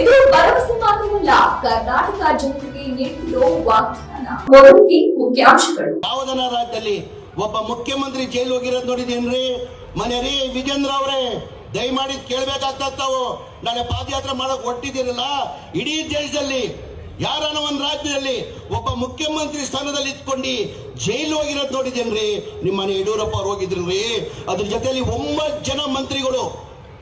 ಇದು ಭರವಸೆ ಮಾತ್ರವಲ್ಲ, ಕರ್ನಾಟಕ ಜನತೆಗೆ ನೀಡಿರೋ ವಾಗ್ದಾನ. ಮುಖ್ಯಾಂಶಗಳು. ಯಾವುದನ್ನ ರಾಜ್ಯದಲ್ಲಿ ಒಬ್ಬ ಮುಖ್ಯಮಂತ್ರಿ ಜೈಲು ಹೋಗಿರೋದು ನೋಡಿದೇನ್ರಿ ಮನೆ ರೀ ವಿಜೇಂದ್ರ ಅವರೇ, ದಯಮಾಡಿ ಕೇಳ್ಬೇಕಾಗ್ತಾ ತಾವು ನಾಳೆ ಪಾದಯಾತ್ರೆ ಮಾಡಕ್ ಹೊಟ್ಟಿದ್ದೀರಲ್ಲ ಇಡೀ ದೇಶದಲ್ಲಿ ಯಾರನ ಒಂದು ರಾಜ್ಯದಲ್ಲಿ ಒಬ್ಬ ಮುಖ್ಯಮಂತ್ರಿ ಸ್ಥಾನದಲ್ಲಿ ಇದ್ಕೊಂಡು ಜೈಲು ಹೋಗಿರೋದು ನೋಡಿದೇನ್ರಿ ನಿಮ್ಮನೆ ಯಡಿಯೂರಪ್ಪ ಅವ್ರು ಹೋಗಿದ್ರಿ ಅದ್ರ ಜೊತೆಯಲ್ಲಿ ಒಂಬತ್ತು ಜನ ಮಂತ್ರಿಗಳು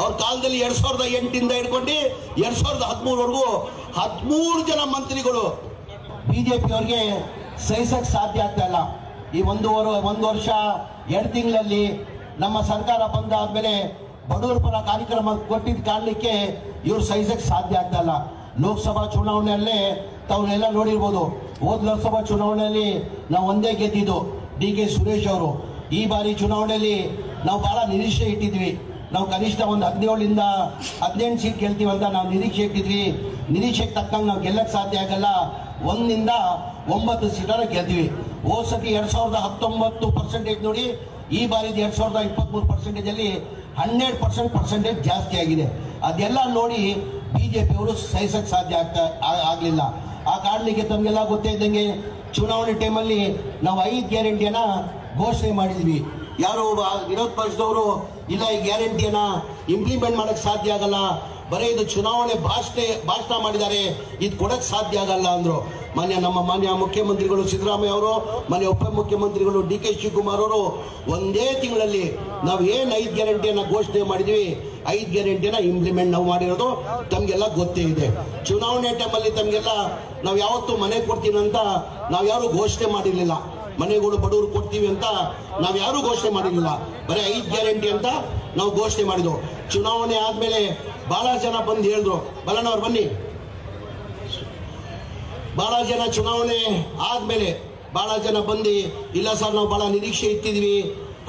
ಅವ್ರ ಕಾಲದಲ್ಲಿ ಎರಡ್ ಸಾವಿರದ ಎಂಟಿಂದ ಹಿಡ್ಕೊಂಡು ಎರಡ್ ಸಾವಿರದ ಹದಿಮೂರವರೆಗೂ ಹದಿಮೂರು ಜನ ಮಂತ್ರಿಗಳು ಬಿಜೆಪಿ ಅವ್ರಿಗೆ ಸಹಿಸಕ್ ಸಾಧ್ಯ ಆಗ್ತಾ ಇಲ್ಲ. ಈ ಒಂದೂವರೆ ಒಂದು ವರ್ಷ, ಎರಡು ತಿಂಗಳಲ್ಲಿ ನಮ್ಮ ಸರ್ಕಾರ ಬಂದಾದ್ಮೇಲೆ ಬಡವರ ಪರ ಕಾರ್ಯಕ್ರಮ ಕೊಟ್ಟಿದ್ದ ಕಾರಣಕ್ಕೆ ಇವ್ರು ಸಹಿಸಕ್ ಸಾಧ್ಯ ಆಗ್ತಾ ಇಲ್ಲ. ಲೋಕಸಭಾ ಚುನಾವಣೆಯಲ್ಲೇ ತಾವನ್ನೆಲ್ಲ ನೋಡಿರ್ಬೋದು. ಹೋದ್ ಲೋಕಸಭಾ ಚುನಾವಣೆಯಲ್ಲಿ ನಾವು ಒಂದೇ ಗೆದ್ದಿದ್ದು ಡಿ ಕೆ ಸುರೇಶ್ ಅವರು. ಈ ಬಾರಿ ಚುನಾವಣೆಯಲ್ಲಿ ನಾವು ಬಹಳ ನಿರೀಕ್ಷೆ ಇಟ್ಟಿದ್ವಿ. ನಾವು ಕನಿಷ್ಠ ಒಂದು ಹದಿನೇಳರಿಂದ ಹದಿನೆಂಟು ಸೀಟ್ ಗೆಲ್ತೀವಿ ಅಂತ ನಾವು ನಿರೀಕ್ಷೆ ಇಟ್ಟಿದ್ವಿ. ನಿರೀಕ್ಷೆಗೆ ತಕ್ಕಂಗೆ ನಾವು ಗೆಲ್ಲಕ್ಕೆ ಸಾಧ್ಯ ಆಗಲ್ಲ. ಒಂದಿಂದ ಒಂಬತ್ತು ಸೀಟನ್ನು ಗೆದ್ವಿ ಹೋದ್ ಎರಡು ಸಾವಿರದ ಹತ್ತೊಂಬತ್ತು ಪರ್ಸೆಂಟೇಜ್ ನೋಡಿ, ಈ ಬಾರಿದ ಎರಡು ಸಾವಿರದ ಇಪ್ಪತ್ತ್ಮೂರು ಪರ್ಸೆಂಟೇಜಲ್ಲಿ ಹನ್ನೆರಡು ಪರ್ಸೆಂಟ್ ಪರ್ಸೆಂಟೇಜ್ ಜಾಸ್ತಿ ಆಗಿದೆ. ಅದೆಲ್ಲ ನೋಡಿ ಬಿ ಜೆ ಅವರು ಸಹಿಸಕ್ಕೆ ಸಾಧ್ಯ ಆಗ್ತಾ ಆಗ್ಲಿಲ್ಲ. ಆ ಕಾರಣಕ್ಕೆ ತಮಗೆಲ್ಲ ಗೊತ್ತೇ ಇದ್ದಂಗೆ, ಚುನಾವಣೆ ಟೈಮಲ್ಲಿ ನಾವು ಐದು ಗ್ಯಾರಂಟಿಯನ್ನು ಘೋಷಣೆ ಮಾಡಿದ್ವಿ. ಯಾರು ವಿರೋಧ ಪಕ್ಷದವರು ಇಲ್ಲ, ಈ ಗ್ಯಾರಂಟಿಯನ್ನ ಇಂಪ್ಲಿಮೆಂಟ್ ಮಾಡಕ್ ಸಾಧ್ಯ ಆಗಲ್ಲ. ಬರೀ ಇದು ಚುನಾವಣೆ ಭಾಷಣ ಭಾಷಣ ಮಾಡಿದ್ದಾರೆ. ಇದು ಕೊಡಕ್ ಸಾಧ್ಯ ಆಗಲ್ಲ, ಅಂದ್ರು. ಮಾನ್ಯ ನಮ್ಮ ಮಾನ್ಯ ಮುಖ್ಯಮಂತ್ರಿಗಳು ಸಿದ್ದರಾಮಯ್ಯ ಅವರು, ಮಾನ್ಯ ಉಪಮುಖ್ಯಮಂತ್ರಿಗಳು ಡಿ ಕೆ ಶಿವಕುಮಾರ್ ಅವರು, ಒಂದೇ ತಿಂಗಳಲ್ಲಿ ನಾವು ಏನು ಐದು ಗ್ಯಾರಂಟಿಯನ್ನ ಘೋಷಣೆ ಮಾಡಿದ್ವಿ, ಐದು ಗ್ಯಾರಂಟಿಯನ್ನ ಇಂಪ್ಲಿಮೆಂಟ್ ನಾವು ಮಾಡಿರೋದು ತಮಗೆಲ್ಲ ಗೊತ್ತೇ ಇದೆ. ಚುನಾವಣೆ ಟೈಮಲ್ಲಿ ತಮಗೆಲ್ಲ ನಾವು ಯಾವತ್ತೂ ಮನೆ ಕೊಡ್ತೀವಿ ಅಂತ ನಾವು ಯಾರು ಘೋಷಣೆ ಮಾಡಿರ್ಲಿಲ್ಲ. ಮನೆಗಳು ಬಡವರು ಕೊಡ್ತೀವಿ ಅಂತ ನಾವು ಯಾರು ಘೋಷಣೆ ಮಾಡಿರಲಿಲ್ಲ. ಬರೀ ಐದು ಗ್ಯಾರಂಟಿ ಅಂತ ನಾವು ಘೋಷಣೆ ಮಾಡಿದ್ವು. ಚುನಾವಣೆ ಆದ್ಮೇಲೆ ಬಹಳ ಜನ ಬಂದು ಹೇಳಿದ್ರು. ಬಲಣ್ಣವ್ರು ಬನ್ನಿ. ಬಹಳ ಜನ ಚುನಾವಣೆ ಆದ್ಮೇಲೆ ಬಹಳ ಜನ ಬಂದು, ಇಲ್ಲ ಸರ್ ನಾವು ಬಹಳ ನಿರೀಕ್ಷೆ ಇಟ್ಟಿದ್ವಿ.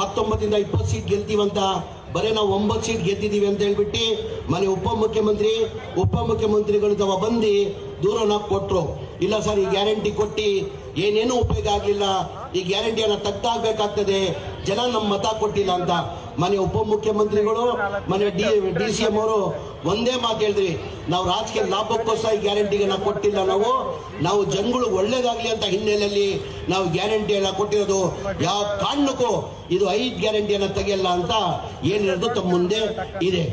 ಹತ್ತೊಂಬತ್ತಿಂದ ಇಪ್ಪತ್ತು ಸೀಟ್ ಗೆಲ್ತೀವಂತ. ಬರೀ ನಾವು ಒಂಬತ್ತು ಸೀಟ್ ಗೆದ್ದಿದ್ದೀವಿ ಅಂತ ಹೇಳ್ಬಿಟ್ಟು ಮನೆ ಉಪಮುಖ್ಯಮಂತ್ರಿ, ಉಪಮುಖ್ಯಮಂತ್ರಿಗಳು ತವ ಬಂದು ದೂರನ ಕೊಟ್ಟರು ಇಲ್ಲ ಸರ್, ಈ ಗ್ಯಾರಂಟಿ ಕೊಟ್ಟು ಏನೇನು ಉಪಯೋಗ ಆಗಲಿಲ್ಲ. ಈ ಗ್ಯಾರಂಟಿಯನ್ನ ತಗ್ಗಾಗಬೇಕಾಗ್ತದೆ ಜನ ನಮ್ಮ ಮತ ಕೊಟ್ಟಿಲ್ಲ ಅಂತ. ಮನೆ ಉಪಮುಖ್ಯಮಂತ್ರಿಗಳು ಮನೆ ಡಿ ಡಿ ಸಿ ಎಂ ಅವರು ಒಂದೇ ಮಾತು ಹೇಳಿದ್ರಿ. ನಾವು ರಾಜಕೀಯ ಲಾಭಕ್ಕೋಸ್ಕರ ಈ ಗ್ಯಾರಂಟಿಗೆ ನಾವು ಕೊಟ್ಟಿಲ್ಲ ನಾವು. ನಾವು ಜನಗಳು ಒಳ್ಳೇದಾಗ್ಲಿ ಅಂತ ಹಿನ್ನೆಲೆಯಲ್ಲಿ ನಾವು ಗ್ಯಾರಂಟಿಯನ್ನ ಕೊಟ್ಟಿರೋದು. ಯಾವ ಕಾರಣಕ್ಕೂ ಇದು ಐದು ಗ್ಯಾರಂಟಿಯನ್ನ ತೆಗೆಯಲ್ಲ ಅಂತ ಏನಿರೋದು ತಮ್ಮ ಮುಂದೆ ಇದೆ.